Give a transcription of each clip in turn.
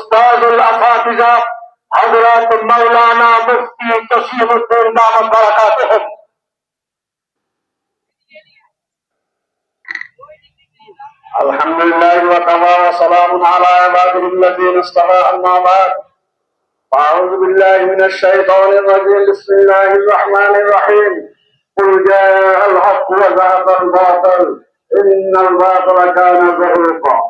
أستاذ الاساتذہ حضرات مولانا مفتي تشيخ الدين دامت بركاتهم. الحمد لله وكفى وسلام على عباده الذين اصطفى أما بعد. أعوذ بالله من الشيطان الرجيم بسم الله الرحمن الرحيم. قل جاء الحق وزهق الباطل إن الباطل كان زهوقا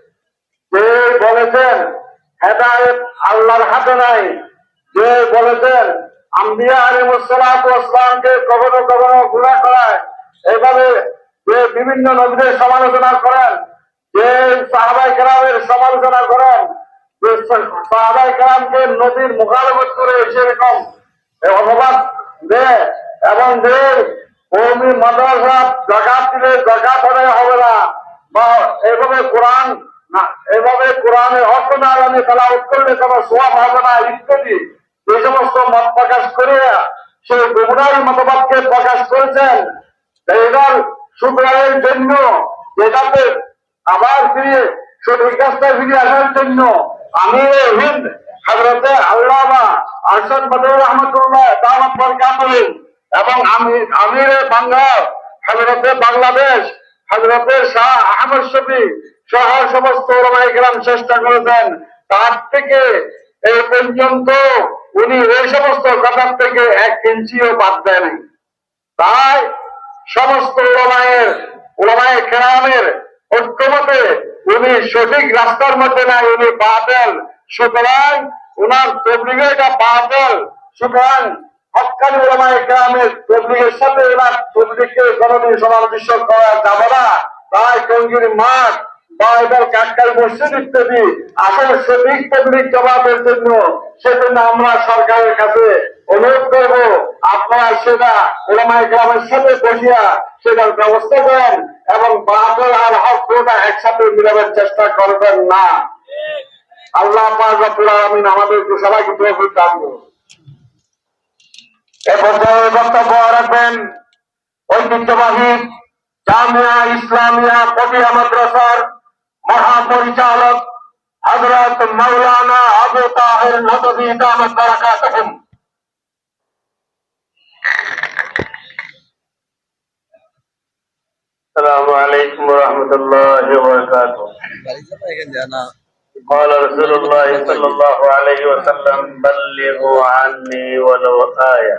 যে বলেছেন হেদায়েত আল্লাহর হাতে নাই, যে বলেছেন আম্বিয়া আলিমুসালামকে কখনো কখনো গুণা করায়, এভাবে যে বিভিন্ন নবীদের সমালোচনা করেন, যে সাহাবাই কেরামের সমালোচনা করেন সাহাবাই কেরামকে নদীর মোকালবত করে সেরকম অপবাদ দেয় এবং যে কৌমি মাদ্রাসা জাকাত দিলে জাকাত হবে না, বা এভাবে কোরআন এভাবে কোরআনের অর্থ না জানে তালাওয়াত করলে কোনো না, ইত্যাদি। এই সমস্ত মত প্রকাশ করে সেই গুমরাই মতবাদকে প্রকাশ করেছেন এবার শুক্রবারের জন্য যেটাতে আবার ফিরে সঠিক রাস্তায় ফিরে আসার জন্য আমি হিন্দ আল্লামা আরশাদ বদর রহমতুল্লাহ এবং আমি আমিরে বাংলা হাজরতে বাংলাদেশ হাজরতে শাহ আহমদ শফি সহ সমস্ত ওলামাই গ্রাম চেষ্টা করেছেন। তার থেকে এই পর্যন্ত উনি এই সমস্ত কথার থেকে এক ইঞ্চিও বাদ দেয়নি তাই সমস্ত ওলামায়ের ওলামায়ে কেরামের ঐক্যমতে উনি সঠিক রাস্তার মধ্যে নাই, উনি বাতেল। সুতরাং উনার তবলিগেটা বাতেল। সুতরাং হকানি ওলামায়ে কেরামের তবলিগের সাথে ওনার তবলিগকে কোনোদিন সমাবেশ করা যাবে না। তাই টঙ্গির মাঠ বা এবার মসজিদ ইত্যাদি আসলে সঠিক তবলিগ জবাবের জন্য সেজন্য আমরা সরকারের কাছে অনুরোধ করব, আপনারা সেটা গ্রামের সাথে বসিয়া সেটার ব্যবস্থা করেন এবং আর হক একসাথে মিলাবার চেষ্টা করবেন না। আল্লাহ পর্যায়ে বক্তব্য রাখবেন ঐতিহ্যবাহী জামিয়া ইসলামিয়া পটিয়া মাদ্রাসার মহাপরিচালক হজরত মৌলানা আবু তাহের নদী দামত বারাকাতুহুম السلام عليكم ورحمة الله وبركاته قال رسول الله صلى الله عليه وسلم بلغوا عني ولو آية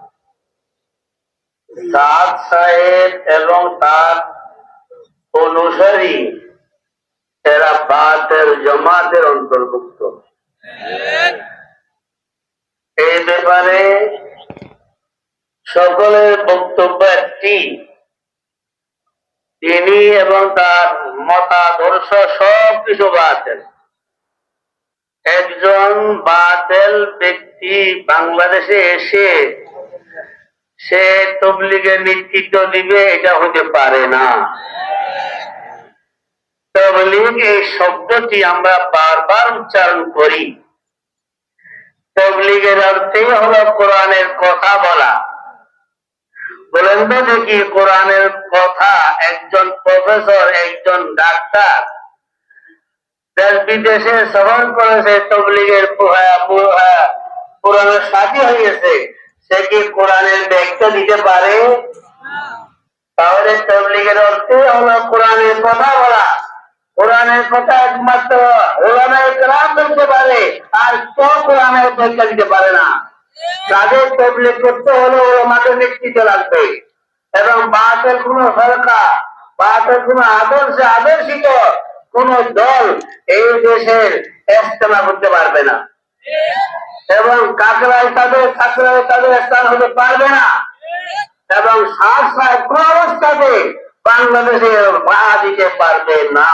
সাদ সাহেব এবং তার অনুসারী এরা বাতের জমাতের অন্তর্ভুক্ত। এই ব্যাপারে সকলের বক্তব্য একটি। তিনি এবং তার মতাদর্শ সব কিছু বাতেল। একজন বাতেল ব্যক্তি বাংলাদেশে এসে সে তবলিগের নেতৃত্ব দিবে, এটা হতে পারে না। তবলিগ এই শব্দটি আমরা বারবার উচ্চারণ করি। তবলিগের অর্থেই হলো কোরআনের কথা বলা। বলেন তো দেখি, কোরআনের কথা একজন প্রফেসর, একজন ডাক্তার দেশ বিদেশে সফর করেছে, তবলিগের পুরানোর সাথী হয়েছে সে কি কোরআনের ব্যাখ্যা দিতে পারে? তাহলে তবলিগের অর্থে হলো কোরআনের কথা বলা। কোরআনের কথা একমাত্র বলতে পারে, আর কোরআনের পরীক্ষা দিতে পারে না। তাদের তবলিগ করতে হলে ওলামাদের নেতৃত্ব লাগবে। এবং বাতের কোন সরকার বাতের কোন আদর্শে আদর্শিত কোন দল এই দেশের ইস্তেমা করতে পারবে না। এবং কাকরাই তাদের কাকরায় তাদের স্থান হতে পারবে না। এবং সাত কোন অবস্থাতে বাংলাদেশে পা দিতে পারবে না।